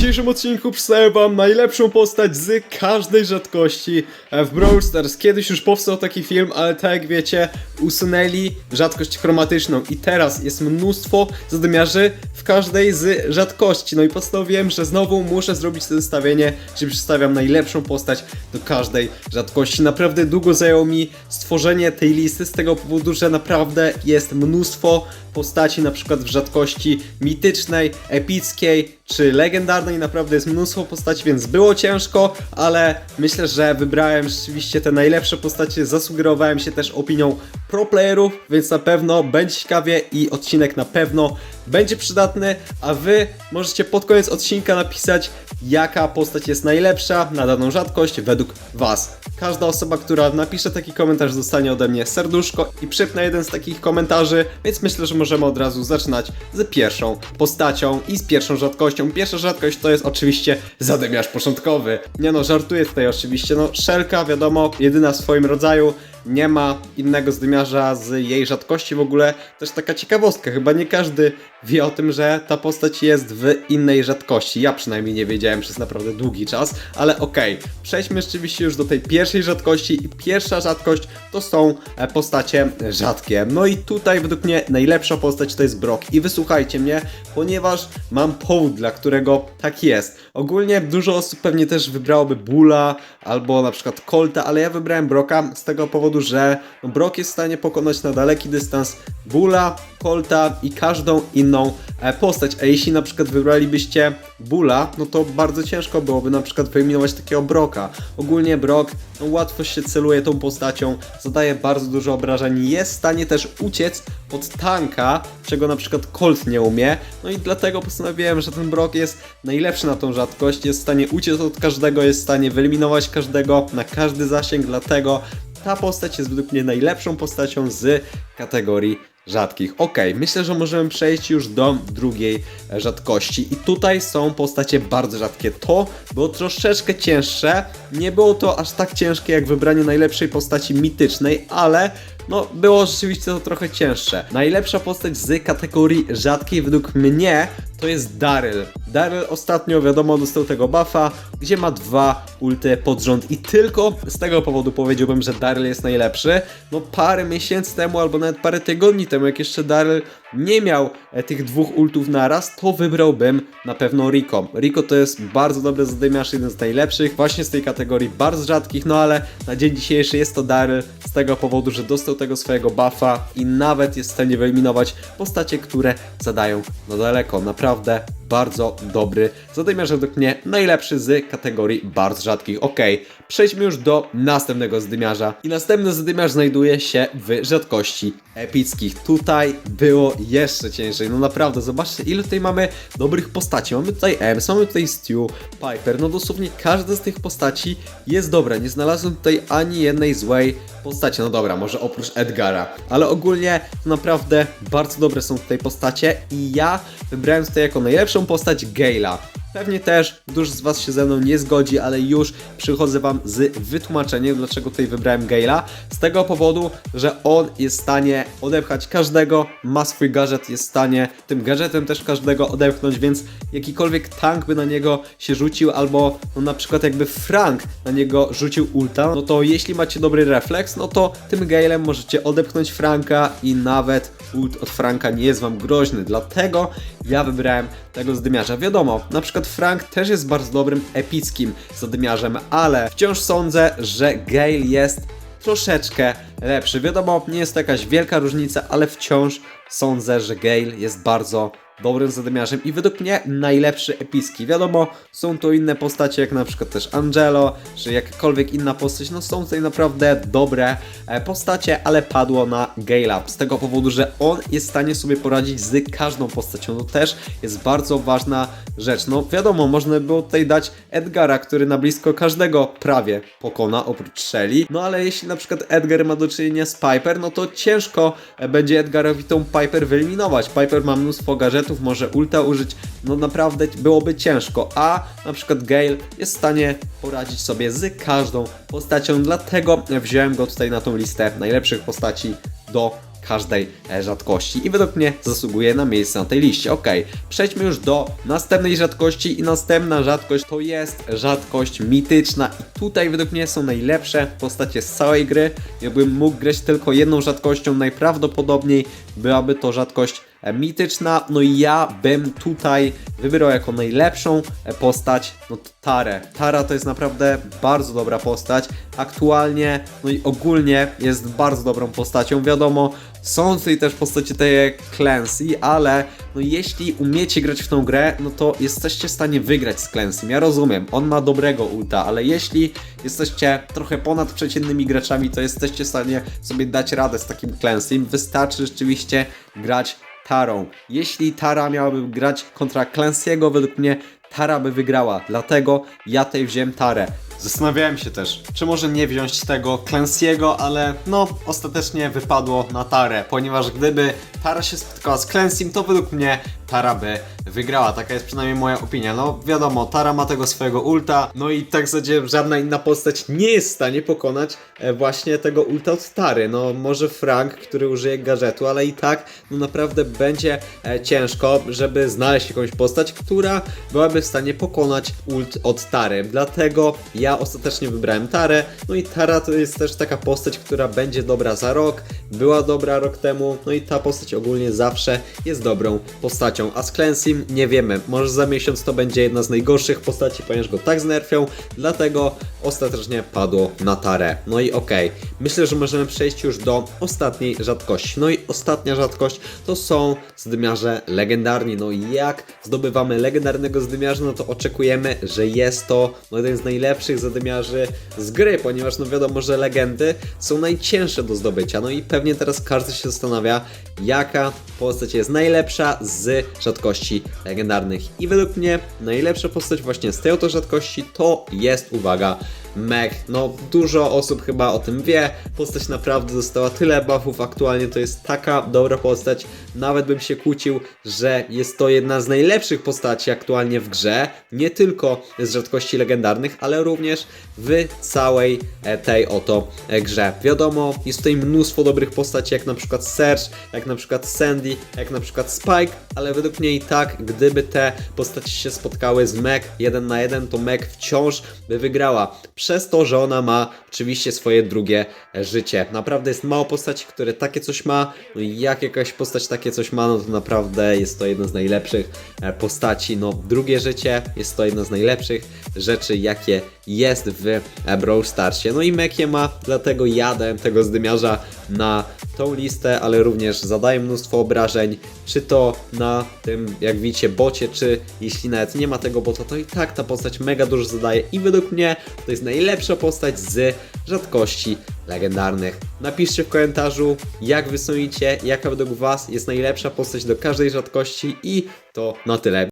dzisiejszym odcinku przedstawię wam najlepszą postać z każdej rzadkości e, w Brawl Stars. Kiedyś już powstał taki film, ale tak jak wiecie, usunęli rzadkość chromatyczną i teraz jest mnóstwo zadymiarzy w każdej z rzadkości. No i postanowiłem, że znowu muszę zrobić to zestawienie, gdzie przedstawiam najlepszą postać do każdej rzadkości. Naprawdę długo zajęło mi stworzenie tej listy z tego powodu, że naprawdę jest mnóstwo postaci, na przykład w rzadkości mitycznej, epickiej czy legendarnej. Naprawdę jest mnóstwo postaci, więc było ciężko, ale myślę, że wybrałem rzeczywiście te najlepsze postacie. Zasugerowałem się też opinią pro playerów, więc na pewno będzie ciekawie i odcinek na pewno będzie przydatny, a wy możecie pod koniec odcinka napisać, jaka postać jest najlepsza na daną rzadkość według was. Każda osoba, która napisze taki komentarz dostanie ode mnie serduszko i przypnę jeden z takich komentarzy, więc myślę, że możemy od razu zaczynać z pierwszą postacią i z pierwszą rzadkością. Pierwsza rzadkość to jest oczywiście zadymiarz początkowy. Nie no, żartuję tutaj oczywiście, no Szelka wiadomo, jedyna w swoim rodzaju, nie ma innego zdymiarza z jej rzadkości w ogóle. Też taka ciekawostka, chyba nie każdy wie o tym, że ta postać jest w innej rzadkości. Ja przynajmniej nie wiedziałem przez naprawdę długi czas, ale okej. Przejdźmy rzeczywiście już do tej pierwszej rzadkości i pierwsza rzadkość to są e, postacie rzadkie. No i tutaj według mnie najlepsza postać to jest Brock i wysłuchajcie mnie, ponieważ mam powód, dla którego tak jest. Ogólnie dużo osób pewnie też wybrałoby Bula albo na przykład Colta, ale ja wybrałem Brocka z tego powodu, że Brock jest w stanie pokonać na daleki dystans Bula, Colta i każdą inną e, postać. A jeśli na przykład wybralibyście Bula, no to bardzo ciężko byłoby na przykład wyeliminować takiego Broka. Ogólnie Brock no, łatwo się celuje tą postacią, zadaje bardzo dużo obrażeń, jest w stanie też uciec od tanka, czego na przykład Colt nie umie. No i dlatego postanowiłem, że ten Brock jest najlepszy na tą rzadkość, jest w stanie uciec od każdego, jest w stanie wyeliminować każdego na każdy zasięg, dlatego ta postać jest według mnie najlepszą postacią z kategorii rzadkich. Ok, myślę, że możemy przejść już do drugiej e, rzadkości. I tutaj są postacie bardzo rzadkie. To było troszeczkę cięższe. Nie było to aż tak ciężkie jak wybranie najlepszej postaci mitycznej, ale no było rzeczywiście to trochę cięższe. Najlepsza postać z kategorii rzadkiej według mnie to jest Daryl. Daryl ostatnio wiadomo dostał tego buffa, gdzie ma dwa ulty pod rząd i tylko z tego powodu powiedziałbym, że Daryl jest najlepszy. No parę miesięcy temu albo nawet parę tygodni temu, jak jeszcze Daryl nie miał e, tych dwóch ultów naraz, to wybrałbym na pewno Rico. Rico to jest bardzo dobry zadymiarz, jeden z najlepszych, właśnie z tej kategorii bardzo rzadkich, no ale na dzień dzisiejszy jest to Daryl z tego powodu, że dostał tego swojego buffa i nawet jest w stanie wyeliminować postacie, które zadają na daleko. Naprawdę bardzo dobry zadymiarz według mnie najlepszy z kategorii bardzo rzadkich. Ok, przejdźmy już do następnego zadymiarza. I następny zadymiarz znajduje się w rzadkości epickich. Tutaj było jeszcze ciężej. No naprawdę, zobaczcie ile tutaj mamy dobrych postaci. Mamy tutaj Ems, mamy tutaj Stu, Piper. No dosłownie każda z tych postaci jest dobra. Nie znalazłem tutaj ani jednej złej postaci. No dobra, może oprócz Edgara. Ale ogólnie naprawdę bardzo dobre są tutaj postacie i ja wybrałem tutaj jako najlepszą postać Gale'a. Pewnie też dużo z Was się ze mną nie zgodzi, ale już przychodzę Wam z wytłumaczeniem, dlaczego tutaj wybrałem Gale'a. Z tego powodu, że on jest w stanie odepchać każdego, ma swój gadżet, jest w stanie tym gadżetem też każdego odepchnąć, więc jakikolwiek tank by na niego się rzucił, albo no, na przykład jakby Frank na niego rzucił ulta, no to jeśli macie dobry refleks, no to tym Gale'em możecie odepchnąć Franka i nawet ult od Franka nie jest Wam groźny, dlatego ja wybrałem tego zdymiarza. Wiadomo, na przykład Frank też jest bardzo dobrym, epickim zadymiarzem, ale wciąż sądzę, że Gale jest troszeczkę lepszy. Wiadomo, nie jest to jakaś wielka różnica, ale wciąż sądzę, że Gale jest bardzo dobrym zadymiarzem i według mnie najlepszy epicki. Wiadomo, są tu inne postacie, jak na przykład też Angelo, czy jakakolwiek inna postać, no są tutaj naprawdę dobre e, postacie, ale padło na Gale'a, z tego powodu, że on jest w stanie sobie poradzić z każdą postacią, to też jest bardzo ważna rzecz. No wiadomo, można by było tutaj dać Edgara, który na blisko każdego prawie pokona, oprócz Shelly, no ale jeśli na przykład Edgar ma do czynienia z Piper, no to ciężko e, będzie Edgarowi tą Piper wyeliminować. Piper ma mnóstwo gadżetów, może ulta użyć, no naprawdę byłoby ciężko, a na przykład Gale jest w stanie poradzić sobie z każdą postacią, dlatego wziąłem go tutaj na tą listę najlepszych postaci do każdej e, rzadkości i według mnie zasługuje na miejsce na tej liście. Ok, przejdźmy już do następnej rzadkości i następna rzadkość to jest rzadkość mityczna i tutaj według mnie są najlepsze postacie z całej gry. Jakbym mógł grać tylko jedną rzadkością, najprawdopodobniej byłaby to rzadkość mityczna, no i ja bym tutaj wybrał jako najlepszą e, postać, no Tarę. Tara to jest naprawdę bardzo dobra postać, aktualnie, no i ogólnie jest bardzo dobrą postacią, wiadomo, są tutaj też postacie takie jak Clancy, ale no jeśli umiecie grać w tą grę, no to jesteście w stanie wygrać z Clancy. Ja rozumiem, on ma dobrego ulta, ale jeśli jesteście trochę ponad przeciętnymi graczami, to jesteście w stanie sobie dać radę z takim Clancy. Wystarczy rzeczywiście grać Tarą. Jeśli Tara miałaby grać kontra Clancy'ego, według mnie Tara by wygrała, dlatego ja tutaj wziąłem Tarę. Zastanawiałem się też, czy może nie wziąć tego Clancy'ego, ale no, ostatecznie wypadło na Tarę, ponieważ gdyby Tara się spotkała z Clancy'm, to według mnie Tara by wygrała, taka jest przynajmniej moja opinia. No wiadomo, Tara ma tego swojego ulta, no i tak w zasadzie żadna inna postać nie jest w stanie pokonać e, właśnie tego ulta od Tary. No może Frank, który użyje gadżetu, ale i tak no naprawdę będzie e, ciężko, żeby znaleźć jakąś postać, która byłaby w stanie pokonać ult od Tary. Dlatego ja ostatecznie wybrałem Tarę. No i Tara to jest też taka postać, która będzie dobra za rok, była dobra rok temu, no i ta postać ogólnie zawsze jest dobrą postacią. A z Clancy'm nie wiemy, może za miesiąc to będzie jedna z najgorszych postaci, ponieważ go tak znerfią, dlatego ostatecznie padło na Tarę. No i okej, myślę, że możemy przejść już do ostatniej rzadkości. No i ostatnia rzadkość to są zdymiarze legendarni. No i jak zdobywamy legendarnego zdymiarza, no to oczekujemy, że jest to no, jeden z najlepszych zadymiarzy z gry, ponieważ no wiadomo, że legendy są najcięższe do zdobycia. No i pewnie teraz każdy się zastanawia, jaka postać jest najlepsza z rzadkości legendarnych. I według mnie najlepsza postać właśnie z tej oto rzadkości to jest, uwaga, Mech. No, dużo osób chyba o tym wie. Postać naprawdę dostała tyle buffów. Aktualnie to jest taka dobra postać. Nawet bym się kłócił, że jest to jedna z najlepszych postaci aktualnie w grze. Nie tylko z rzadkości legendarnych, ale również w całej e, tej oto e, grze. Wiadomo, jest tutaj mnóstwo dobrych postaci, jak na przykład Serge, jak na przykład Sandy, jak na przykład Spike, ale według mnie i tak, gdyby te postaci się spotkały z Meg jeden na jeden, to Meg wciąż by wygrała. Przez to, że ona ma oczywiście swoje drugie e, życie. Naprawdę jest mało postaci, które takie coś ma. No jak jakaś postać takie coś ma, no to naprawdę jest to jedna z najlepszych e, postaci. No, drugie życie jest to jedna z najlepszych rzeczy, jakie jest w e, Brawl Starsie. No i Meg je ma, dlatego jadę tego zdymiarza na tą listę, ale również zadaje mnóstwo obrażeń, czy to na tym, jak widzicie, bocie, czy jeśli nawet nie ma tego bota, to i tak ta postać mega dużo zadaje i według mnie to jest najlepsza postać z rzadkości legendarnych. Napiszcie w komentarzu, jak wy sądzicie, jaka według was jest najlepsza postać do każdej rzadkości i to na tyle.